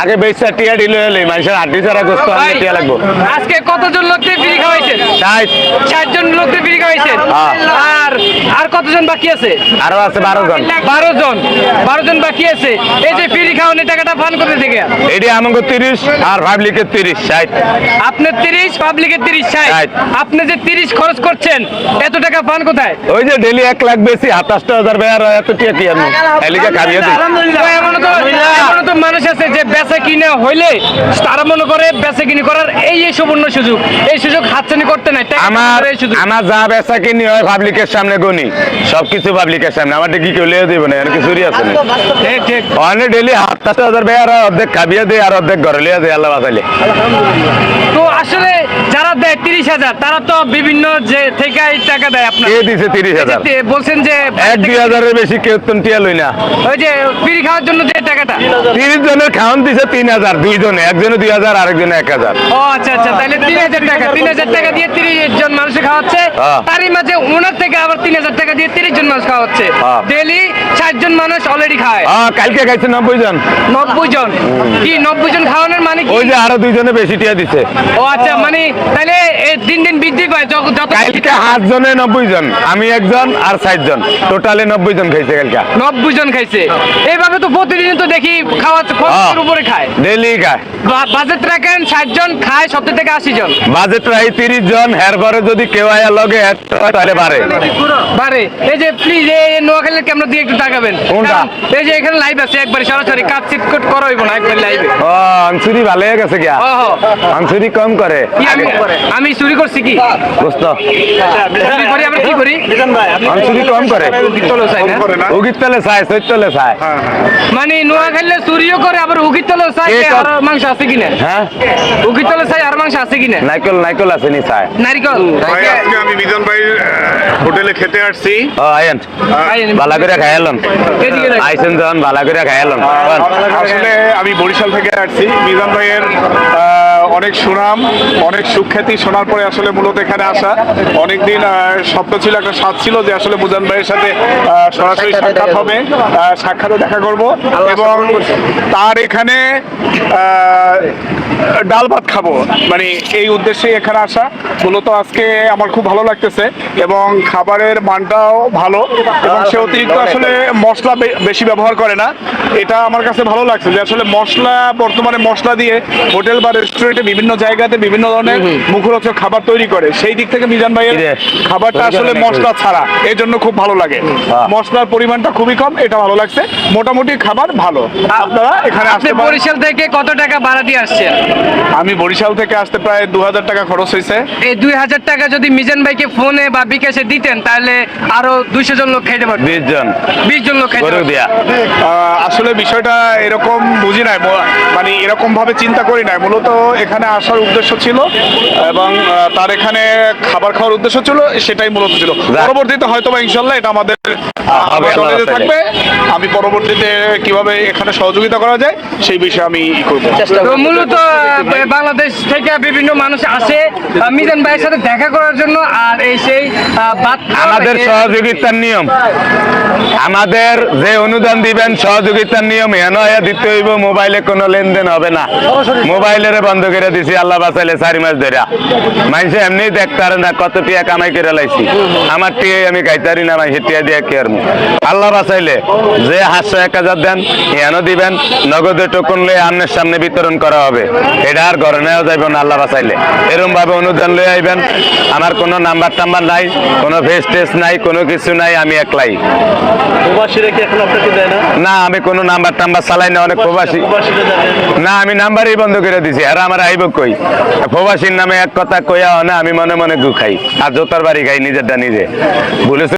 আগে বেচা টিয়া দিলে হলে মানুষের আড্ডি ছাড়া গোস্ত আনলে টিয়া লাগবো। আজকে কতজন লোককে ফ্রি খাওয়াইছেন? ষাট। ষাট জন লোককে ফ্রি খাওয়াইছেন? হ্যাঁ। আর কতজন বাকি আছে? আরও আছে বারো জন। বারো জন। বারো জন বাকি আছে। এই যে ফ্রি খাওয়ানোর টাকাটা ফান করে থেকে? এটি আমাকে তিরিশ আর পাবলিকের তিরিশ ষাট। আপনার তিরিশ পাবলিকের তিরিশ ষাট। ষাট। আপনি যে তিরিশ খরচ করছেন এত টাকা পান কোথায়? ওই যে ডেলি এক লাখ বেশি সাতাশটা হাজার বেয়ার এত টিয়া কি আমি এলিকা খাবিয়ে দিই তো এমনও তো মানুষ আছে যে বেচা কিনে হইলে তারা মনে করে বেচা কিনে করার এই এই সুবর্ণ সুযোগ। এই সুযোগ হাতছানি করতে নাই আমার সুযোগ। আমার যা বেচা কিনি হয় পাবলিকের সামনে সবকিছু পাবলিকের সামনে। আমার কি কেউ লিয়ে দিব না এর কি চুরি আছে না অনেক ডেলি সাতাশটা হাজার বেয়ার অর্ধেক খাবিয়ে দেয় আর অর্ধেক ঘরে লিয়ে দেয় আল্লাহ বাঁচাইলে। তো আসলে যারা দেয় তিরিশ হাজার তারা তো বিভিন্ন যে থেকে টাকা দেয় আপনার। কে দিছে তিরিশ হাজার? বলছেন যে এক দুই হাজারের বেশি কেউ টিয়া লই না। ওই যে ফ্রি খাওয়ার জন্য যে টাকাটা। তিরিশ জনের খাওয়ান দিছে তিন হাজার দুইজনে একজনে দুই হাজার আরেকজনে এক হাজার। ও আচ্ছা আচ্ছা তাহলে তিন হাজার টাকা তিন হাজার টাকা দিয়ে তিরিশ জন খাওয়াচ্ছে। হ্যাঁ। তারই মাঝে ওনার থেকে আবার তিন হাজার টাকা দিয়ে তিরিশ জন মানুষ খাওয়াচ্ছে। হ্যাঁ। ডেলি ষাট জন মানুষ অলরেডি খায়। কালকে খাইছে নব্বই জন। নব্বই জন। কি নব্বই জন খাওয়ানোর মানে ওই যে আরও দুইজনে বেশি টিয়া দিছে। ও আচ্ছা মানে তাহলে দিন দিন বৃদ্ধি পায় কালকে আট জনে নব্বই জন। আমি একজন আর ষাট জন। টোটালে নব্বই জন খাইছে কালকে। নব্বই জন খাইছে। এইভাবে তো প্রতিদিন তো দেখি খাওয়া হ্যাঁ। উপরে খায়। ডেলি খায়। বাজেট রাখেন ষাট জন খায় সত্তর থেকে আশি জন। বাজেট রাই তিরিশ জন হের পরে যদি কেউ আয়া লগে তাহলে বাড়ে বারে। এই যে প্লিজ এই নোয়াখালীর ক্যামেরা দিয়ে একটু তাকাবেন। কোনটা? এই যে এখানে লাইভ আছে একবার সরাসরি কাজ চিট কোট করা হইব না একবার লাইভে ও আনসুরি ভালো হয়ে গেছে গিয়া? ওহো আনসুরি কম করে। কি আমি আমি চুরি করছি কি? বুঝতো চুরি করি আমরা কি করি? আনসুরি কম করে। চলো চাই না? উগির তলে চায় চৈতলে চায়। মানে নোয়াখালীলে চুরিও করে আবার উগির তলে চাই আর মাংস আছে কিনা? হ্যাঁ। উগির তলে চাই আর মাংস আছে কিনা? নাইকল নাইকল আছে নি চায়। নারিকল ভাই আজকে আমি মিজান ভাই হোটেলে খেতে আসছি। ও আইন বালা করে খাইলাম। আইসেন যখন বালা করে খাইলাম আসলে আমি বরিশাল থেকে আসছি। মিজান ভাইয়ের অনেক সুনাম অনেক সুখ্যাতি শোনার পরে আসলে মূলত এখানে আসা। অনেকদিন স্বপ্ন ছিল একটা স্বাদ ছিল যে আসলে মুজান ভাইয়ের সাথে সরাসরি সাক্ষাৎ হবে। সাক্ষাৎও দেখা করব। এবং তার এখানে ডাল ভাত খাব। মানে এই উদ্দেশ্যে এখানে আসা। মূলত আজকে আমার খুব ভালো লাগতেছে এবং খাবারের মানটাও ভালো। এবং সে অতিরিক্ত আসলে মশলা বেশি ব্যবহার করে না। এটা আমার কাছে ভালো লাগছে যে আসলে মশলা বর্তমানে মশলা দিয়ে হোটেল বা রেস্টুরেন্টে বিভিন্ন জায়গাতে বিভিন্ন ধরনের মুখরোচক খাবার তৈরি করে। সেই দিক থেকে মিজান ভাইয়ের খাবারটা আসলে মশলা ছাড়া। এই জন্য খুব ভালো লাগে। মশলার পরিমাণটা খুবই কম এটা ভালো লাগছে। মোটামুটি খাবার ভালো। আপনারা এখানে আসতে বরিশাল থেকে কত টাকা ভাড়া দিয়ে আসছেন? আমি বরিশাল থেকে আসতে প্রায় দু হাজার টাকা খরচ হয়েছে। এই দুই হাজার টাকা যদি মিজান ভাইকে ফোনে বা বিকাশে দিতেন তাহলে আরও দুইশো জন লোক খাইতে পারবে বিশ জন। বিশ জন লোক খাইতে পারবে আসলে বিষয়টা এরকম বুঝি নাই। মানে এরকম ভাবে চিন্তা করি নাই। মূলত এখানে আসার উদ্দেশ্য ছিল এবং তার এখানে খাবার খাওয়ার উদ্দেশ্য ছিল সেটাই মূলত ছিল। পরবর্তীতে হয়তো বা ইনশাল্লাহ এটা আমাদের থাকবে। আমি পরবর্তীতে কীভাবে এখানে সহযোগিতা করা যায় সেই বিষয়ে আমি ই করব। তো মূলত বাংলাদেশ থেকে বিভিন্ন মানুষ আসে মিজান ভাইয়ের সাথে দেখা করার জন্য আর এই সেই আমাদের সহযোগিতার নিয়ম। আমাদের যে অনুদান দিবেন সহযোগিতার নিয়ম এন দিতে হইব মোবাইলে কোনো লেনদেন হবে না। মোবাইলের বন্ধ করে দিছি আল্লাহ বাঁচাইলে চারি মাস ধরে মানুষে এমনি দেখতে পারে না কত টিয়া কামাই করে লাইছি। আমার টিয়ে আমি খাইতারি না মানুষের টিয়া দিয়ে কি আর আল্লাহ বাঁচাইলে যে হাতশো এক হাজার দেন দিবেন নগদে টোকন লয়ে আমনের সামনে বিতরণ করা হবে। এটা আর ঘরে নেওয়া যাইব না আল্লাহ বাঁচাইলে। এরকম ভাবে অনুদান লয়ে আইবেন আমার কোনো নাম্বার টাম্বার নাই কোনো ফেস টেস্ট নাই কোনো কিছু নাই আমি একলাই। না? আমি কোনো নাম্বার টাম্বার চালাই না অনেক প্রবাসী না আমি নাম্বারই বন্ধ করে দিছি আর আমার আইব কই? প্রবাসীর নামে এক কথা কইয়া না, আমি মনে মনে গু খাই আর জোতার বাড়ি খাই, নিজেরটা নিজে। বলেছে